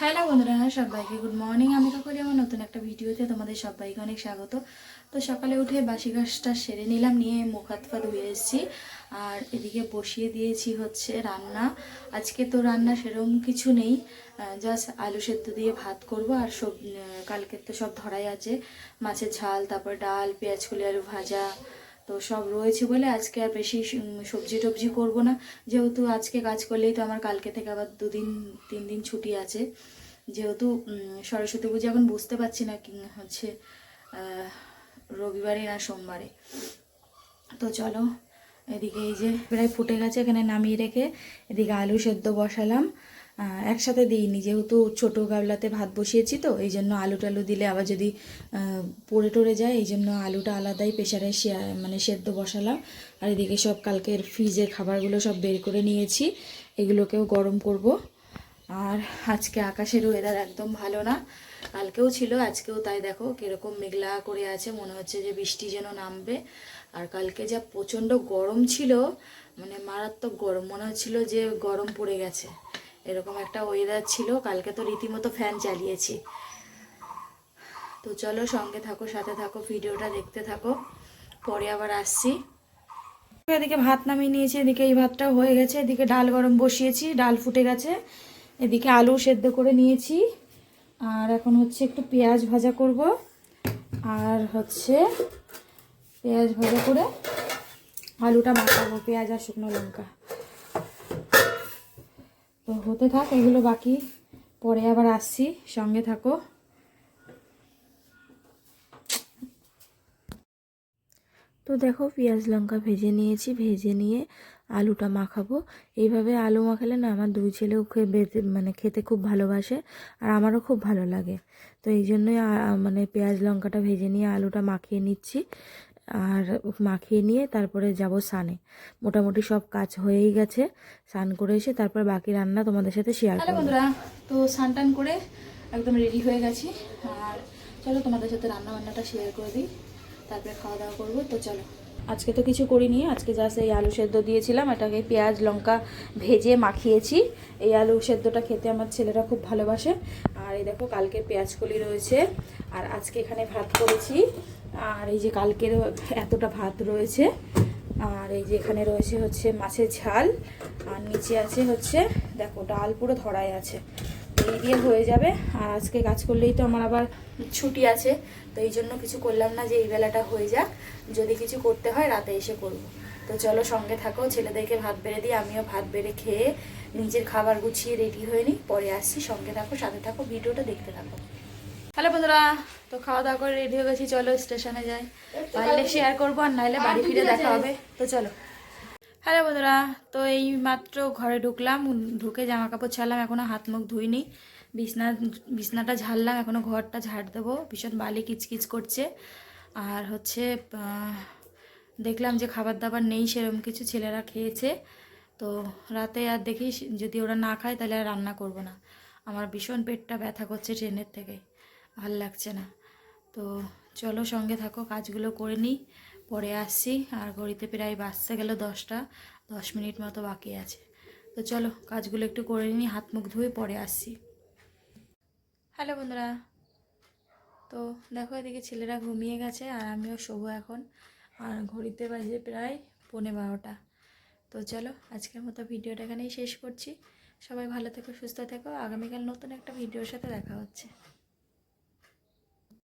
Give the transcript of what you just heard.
Hello বন্ধুরা হ্যাঁ সবাইকে গুড মর্নিং আমি কাকলি, আমার নতুন একটা ভিডিওতে তোমাদের সবাইকে অনেক স্বাগত। তো সকালে উঠে বাসি গাছটা সেরে নিলাম, নিয়ে মুখ হাত পা ধুয়ে এসেছি। আর এদিকে বসিয়ে দিয়েছি হচ্ছে রান্না। আজকে তো রান্না সেরকম কিছু নেই জাস্ট আলু সেদ্ধ দিয়ে ভাত করব। আর সব কালকের তো সব ধরাই আছে। মাছের ঝাল, তারপর ডাল, পেঁয়াজ কলি, আলু ভাজা তো সব রয়েছে বলে আজকে আর বেশি সবজি টবজি করব না। যেহেতু আজকে কাজ করলেই তো আমার কালকে থেকে আবার দুদিন, তিন দিন ছুটি আছে। যেহেতু সরস্বতী পুজো এখন বুঝতে পারছি না, কি, হচ্ছে রবিবারে না সোমবারে। তো চলো, এদিকে এই যে প্রায় ফুটে গেছে, এখানে নামিয়ে রেখে এদিকে আলু সেদ্ধ বসালাম। একসাথে দিইনি, যেহেতু ছোটো গাবলাতে ভাত বসিয়েছি তো, এই জন্য আলু টালু দিলে আবার যদি পড়ে টরে যায়, এই জন্য আলুটা আলাদাই প্রেশারে মানে সেদ্ধ বসালাম। আর এদিকে সব কালকের ফ্রিজের খাবারগুলো সব বের করে নিয়েছি, এগুলোকেও গরম করব। আর আজকে আকাশের ওয়েদার একদম ভালো না, কালকেও ছিল, আজকেও তাই দেখো কীরকম মেঘলা করে আছে, মনে হচ্ছে যে বৃষ্টি যেন নামবে। আর কালকে যা প্রচণ্ড গরম ছিল মানে মারাত্মক গরম, মনে হচ্ছিল যে গরম পড়ে গেছে। এরকম একটা ওয়েদার ছিল, কালকে তো রীতিমতো ফ্যান চালিয়েছি। তো চলো সঙ্গে থাকো, সাথে থাকো, ভিডিওটা দেখতে থাকো। পরে আবার আসছি। এদিকে ভাত নামিয়ে নিয়েছি, এদিকে এই ভাতটা হয়ে গেছে, এদিকে ডাল গরম বসিয়েছি, ডাল ফুটে গেছে। এদিকে আলু সেদ্ধ করে নিয়েছি, আর এখন হচ্ছে একটু পেঁয়াজ ভাজা করব। আর হচ্ছে পেঁয়াজ ভাজা করে আলুটা মাখাবো, পেঁয়াজ আর শুকনো লঙ্কা। তো হতে থাক, এগুলো বাকি। পরে আবার আসছি, সঙ্গে থাকো। তো দেখো, পেঁয়াজ লঙ্কা ভেজে নিয়েছি, ভেজে নিয়ে আলুটা মাখাবো। এইভাবে আলু মাখালে না, আমার দুই ছেলেও খেয়ে মানে খেতে খুব ভালোবাসে আর আমারও খুব ভালো লাগে। তো এই জন্যই মানে পেঁয়াজ লঙ্কাটা ভেজে নিয়ে আলুটা মাখিয়ে নিচ্ছি। আর মাখিয়ে নিয়ে তারপরে যাব সানে মোটামুটি সব কাজ হয়েই গেছে। স্নান করে এসে তারপর বাকি রান্না তোমাদের সাথে শেয়ার করব। বন্ধুরা তো স্নান টান করে একদম রেডি হয়ে গেছি। আর চলো তোমাদের সাথে রান্না বান্নাটা শেয়ার করে দিই। তারপরে খাওয়া দাওয়া করব তো চলো। আজকে তো কিছু করিনি, আজকে জাস্ট এই আলু সেদ্ধ দিয়েছিলাম, এটাকে পেঁয়াজ, লঙ্কা ভেজে মাখিয়েছি। এই আলু সেদ্ধটা খেতে আমার ছেলেরা খুব ভালোবাসে। আর এই দেখো কালকে পেঁয়াজ কলি রয়েছে, আর আজকে এখানে ভাত করেছি। আর এই যে কালকের এতটা ভাত রয়েছে, আর এই যে এখানে রয়েছে হচ্ছে মাছের ঝাল, আর নিচে আছে হচ্ছে, দেখো ডাল পুরো ধরাই আছে। এই দিয়ে হয়ে যাবে। আর আজকে কাজ করলেই তো আমার আবার ছুটি আছে তো এই জন্য কিছু করলাম না যে এই বেলাটা হয়ে যাক। যদি কিছু করতে হয় রাতে এসে করব। তো চলো সঙ্গে থাকো ছেলেদেরকে ভাত বেড়ে দিই আমিও ভাত বেড়ে খেয়ে নিজের খাবার গুছিয়ে রেডি হয়ে নিই। পরে আসছি সঙ্গে থাকো সাথে থাকো ভিডিওটা দেখতে থাকো। হ্যালো বন্ধুরা তো খাওয়া দাওয়া করে রেডি হয়ে গেছি চলো স্টেশনে যাই। পারলে শেয়ার করব আর নাইলে বাড়ি ফিরে দেখা হবে। তো চলো। হ্যালো বন্ধুরা, তো এই মাত্র ঘরে ঢুকলাম, ঢুকে জামা কাপড় ছাড়লাম এখনও হাত মুখ ধুইনি। বিছনা, বিছনাটা ঝাড়লাম এখনও ঘরটা ঝাড় দেবো। ভীষণ বালি কিচকিচ করছে। আর হচ্ছে দেখলাম যে খাবার দাবার নেই সেরকম কিছু ছেলেরা খেয়েছে। তো রাতে আর দেখি, যদি ওরা না খায়, তাহলে আর রান্না করব না। আমার ভীষণ পেটটা ব্যথা করছে ট্রেনের থেকে ভালো লাগছে না। তো চলো সঙ্গে থাকো, কাজগুলো করে নিই। পরে আসছি আর ঘড়িতে প্রায় বাজতে গেল দশটা, দশ মিনিট মতো বাকি আছে। তো চলো, কাজগুলো একটু করে নিই, হাত মুখ ধুয়ে পরে আসছি হ্যালো বন্ধুরা, তো দেখো এদিকে ছেলেরা ঘুমিয়ে গেছে, আর আমিও শোবো এখন, আর ঘড়িতে বাজে প্রায় পৌনে বারোটা। তো চলো, আজকের মতো ভিডিওটা এখানেই শেষ করছি। সবাই ভালো থেকো, সুস্থ থেকো, আগামীকাল নতুন একটা ভিডিওর সাথে দেখা হচ্ছে।